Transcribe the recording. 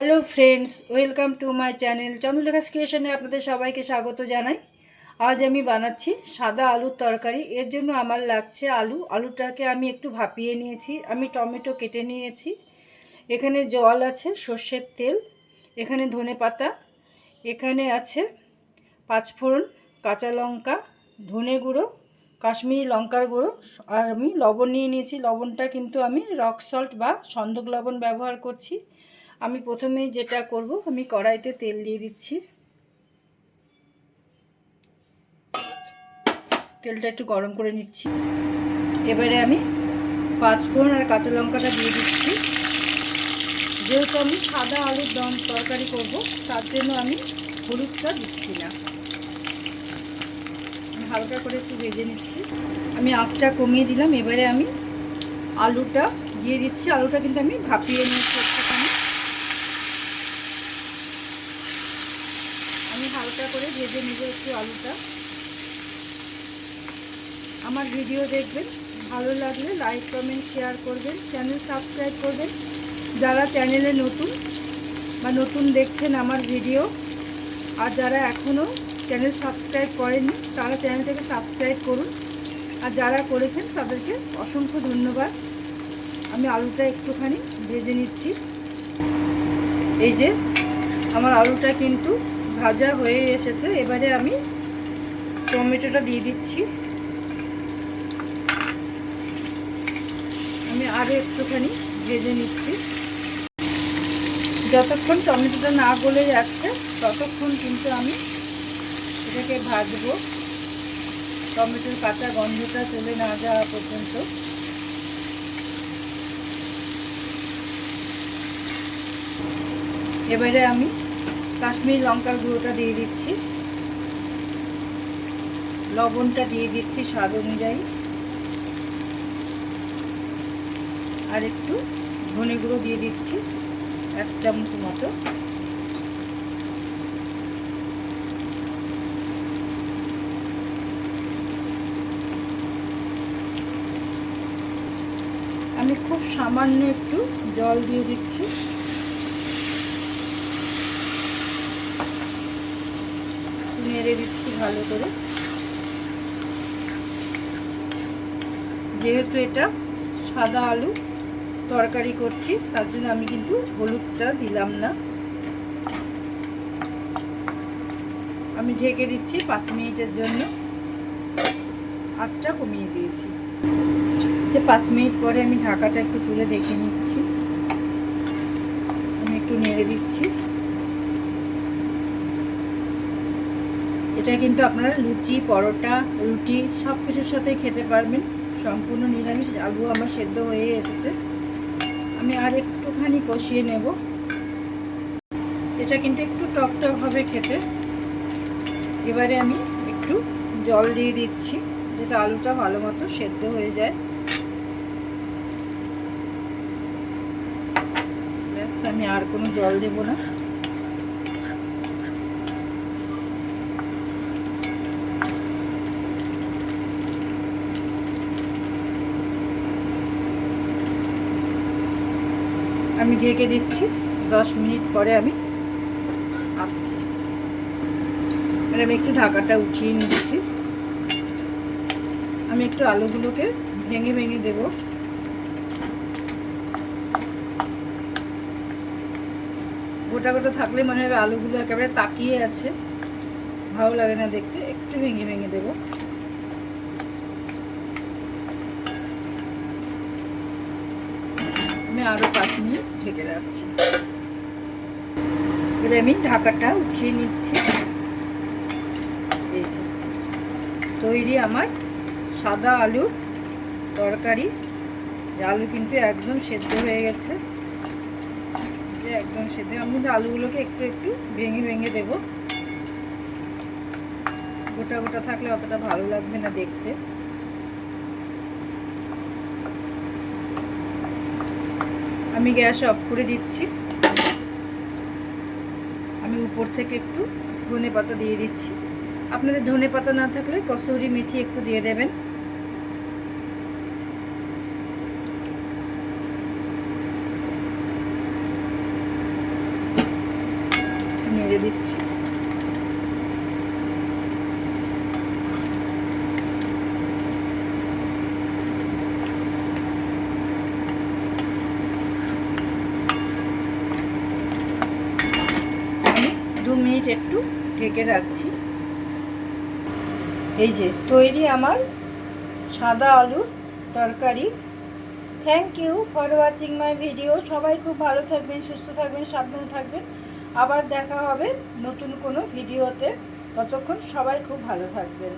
Hello friends welcome to my channel Chandralekha ক্রিয়েশনে আপনাদের সবাইকে স্বাগত জানাই। আজ আমি বানাচ্ছি সাদা আলুর তরকারি। এর জন্য আমার লাগছে আলু। আলুটাকে আমি একটু ভাপিয়ে নিয়েছি। আমি টমেটো কেটে নিয়েছি। এখানে জল আছে, সর্ষের তেল, এখানে ধনে পাতা, এখানে আছে পাঁচফোড়ন, কাঁচা লঙ্কা, ধনে গুঁড়ো, কাশ্মীরি লঙ্কার গুঁড়ো। আর আমি লবণ নিয়ে নিয়েছি। লবণটা কিন্তু আমি রক সল্ট বা সন্দক লবণ ব্যবহার করছি। আমি প্রথমে যেটা করব, আমি কড়াইতে তেল দিয়ে দিচ্ছি। তেলটা একটু গরম করে নিচ্ছি। এবারে আমি পাঁচ ফোড়ন আর কাঁচা লঙ্কাটা দিয়ে দিচ্ছি। যেহেতু আমি সাদা আলুর দম তরকারি করব, তার জন্য আমি হলুদটা দিচ্ছি না। হালকা করে একটু ভেজে নিচ্ছি। আমি আঁচটা কমিয়ে দিলাম, এবারে আমি আলুটা দিয়ে দিচ্ছি। আলুটা কিন্তু আমি ভাপিয়ে নিয়েছি একটুখানি আমি হালকা করে ভেজে নেব একটু আলুটা। আমার ভিডিও দেখবেন, ভালো লাগলে লাইক, কমেন্ট, শেয়ার করবেন, চ্যানেল সাবস্ক্রাইব করবেন। যারা চ্যানেলে নতুন বা নতুন দেখছেন আমার ভিডিও, আর যারা এখনও চ্যানেল সাবস্ক্রাইব করেননি, তারা চ্যানেলটাকে সাবস্ক্রাইব করুন। আর যারা করেছেন, তাদেরকে অসংখ্য ধন্যবাদ। আমি আলুটা একটুখানি ভেজে নিচ্ছি। এই যে, আমার আলুটা কিন্তু ভাজা হয়ে এসেছে, এবারে আমি টমেটোটা দিয়ে দিচ্ছি। আমি আরও একটুখানি ভেজে নিচ্ছি। যতক্ষণ টমেটোটা না গলে যাচ্ছে, ততক্ষণ কিন্তু আমি এটাকে ভাজবো। টমেটোর কাঁচা গন্ধটা চলে না যাওয়া পর্যন্ত। এবারে আমি কাশ্মীর লঙ্কার গুঁড়োটা দিয়ে দিচ্ছি। লবণটা দিয়ে দিচ্ছি স্বাদ অনুযায়ী। আর একটু ধনে গুঁড়ো দিয়ে দিচ্ছি, এক চামচ মতো। আমি খুব সামান্য একটু জল দিয়ে দিচ্ছি। নেড়ে দিচ্ছি ভালো করে। যেহেতু এটা সাদা আলু তরকারি করছি, তার জন্য আমি কিন্তু হলুদটা দিলাম না। আমি ঢেকে দিচ্ছি পাঁচ মিনিটের জন্য। আঁচটা কমিয়ে দিয়েছি। যে পাঁচ মিনিট পরে আমি ঢাকাটা একটু তুলে দেখে নিচ্ছি। আমি একটু নেড়ে দিচ্ছি। এটা কিন্তু আপনারা লুচি, পরোটা, রুটি সব কিছুর সাথেই খেতে পারবেন। সম্পূর্ণ নিরামিষ, আলু আমার সেদ্ধ হয়ে এসেছে। আমি আর একটুখানি কষিয়ে নেব। এটা কিন্তু একটু টক টক হবে খেতে। এবারে আমি একটু জল দিয়ে দিচ্ছি, যাতে আলুটা ভালো মতো সেদ্ধ হয়ে যায়। ব্যাস, আমি আর কোনো জল দেব না। আমি ঢেকে দিচ্ছি। দশ মিনিট পরে আমি আসছি। আর আমি একটু ঢাকাটা উঠিয়ে নিচ্ছি। আমি একটু আলুগুলোকে ভেঙে ভেঙে দেব। গোটা গোটা থাকলে মনে হবে আলুগুলো একেবারে তাকিয়ে আছে। ভালো লাগে না দেখতে। একটু ভেঙে ভেঙে দেবো। আমি আরও পাঁচ মিনিট ঢেকে রাখছি। এবারে আমি ঢাকাটা উঠিয়ে নিচ্ছি। এই তৈরি আমার সাদা আলু তরকারি। আলু কিন্তু একদম সেদ্ধ হয়ে গেছে। যে একদম সেদ্ধ। আমি কিন্তু আলুগুলোকে একটু একটু ভেঙে ভেঙে দেবো। গোটা গোটা থাকলে অতটা ভালো লাগবে না দেখতে। আমি গ্যাস অফ করে দিচ্ছি। আমি উপর থেকে একটু ধনে পাতা দিয়ে দিচ্ছি। আপনাদের ধনে পাতা না থাকলে কসুরি মেথি একটু দিয়ে দেবেন। নেড়ে দিচ্ছি আমি দু মিনিট একটু ঢেকে রাখছি। এই যে, তৈরি আমার সাদা আলুর তরকারি। Thank you for watching my video সবাই খুব ভালো থাকবেন, সুস্থ থাকবেন, সাবধানে থাকবেন। আবার দেখা হবে নতুন কোনো ভিডিওতে। ততক্ষণ সবাই খুব ভালো থাকবেন।